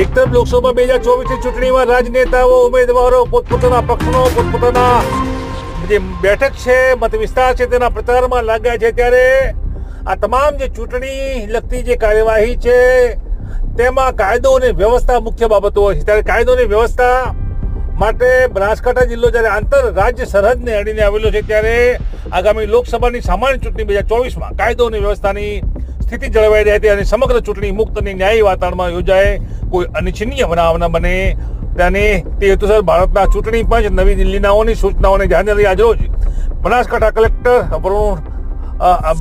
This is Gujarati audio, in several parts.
એકતર લોકસભા બે હજાર ચોવીસની ચૂંટણીમાં રાજનેતાઓ, ઉમેદવારો, પોતપોતાના પક્ષનો, પોતપોતાના જે બેઠક છે મત વિસ્તાર છે, તેના પ્રચારમાં લાગ્યા છે. ત્યારે આ તમામ જે ચૂંટણી લગતી જે કાર્યવાહી છે, તેમાં કાયદો અને વ્યવસ્થા મુખ્ય બાબતો હોય છે. ત્યારે કાયદો અને વ્યવસ્થા માટે બનાસકાંઠા જિલ્લો જ્યારે આંતર રાજ્ય સરહદને અડીને આવેલો છે, ત્યારે આગામી લોકસભાની સામાન્ય ચૂંટણી બે હજાર ચોવીસમાં કાયદો અને વ્યવસ્થાની સ્થિતિ જળવાઈ રહે હતી અને સમગ્ર ચૂંટણી મુક્ત અને ન્યાયી વાતાવરણમાં યોજાય. કોઈ અનિચ્છનીય બનાવ ન બને તેને તે હેતુસર ભારતના ચૂંટણી પંચ નવી દિલ્હીનાઓની સૂચનાઓને ધ્યાને લઈ આજરોજ બનાસકાંઠા કલેક્ટર વરુણ અ,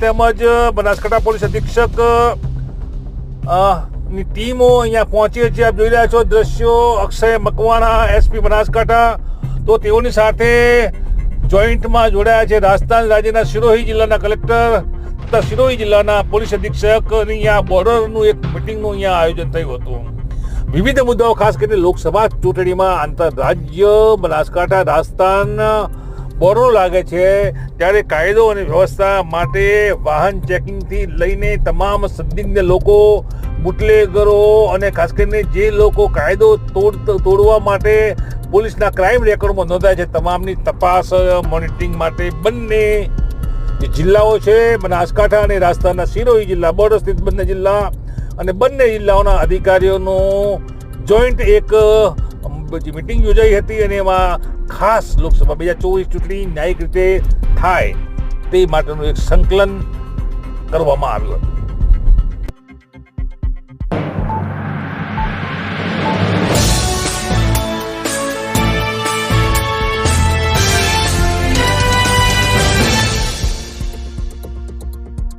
તેમજ બનાસકાંઠા પોલીસ અધિક્ષકની ટીમો અહીંયા પહોંચી છે. આપ જોઈ રહ્યા છો દ્રશ્યો. અક્ષય મકવાણા એસપી બનાસકાંઠા. તો તેઓની સાથે જોઈન્ટમાં જોડાયા છે. રાજસ્થાન રાજ્યના સિરોહી જિલ્લાના કલેક્ટર સિરોહી જિલ્લાના પોલીસ અધિક્ષક અહીંયા બોર્ડરનું એક મિટિંગનું અહીંયા આયોજન થયું હતું. વિવિધ મુદ્દાઓ, ખાસ કરીને લોકસભા ચૂંટણીમાં આંતરરાજ્ય બનાસકાંઠા, રાજસ્થાન બોર્ડરો લાગે છે. ત્યારે કાયદો અને વ્યવસ્થા માટે વાહન ચેકિંગથી લઈને તમામ સંદિગ્ધ લોકો, બુટલેગરો અને ખાસ કરીને જે લોકો કાયદો તોડ, તોડવા માટે પોલીસના ક્રાઇમ રેકોર્ડમાં નોંધાય છે, તમામની તપાસ મોનિટરિંગ માટે બંને જે જિલ્લાઓ છે, બનાસકાંઠા અને રાજસ્થાનના સિરોહી જિલ્લા, બોર્ડર સ્થિત બંને જિલ્લા અને બંને જિલ્લાઓના અધિકારીઓનો જોઈન્ટ એક મિટિંગ યોજાઈ હતી અને એમાં ખાસ લોકસભા બે હજાર ચોવીસ ચૂંટણી ન્યાયિક રીતે થાય તે માટેનું એક સંકલન કરવામાં આવ્યું હતું.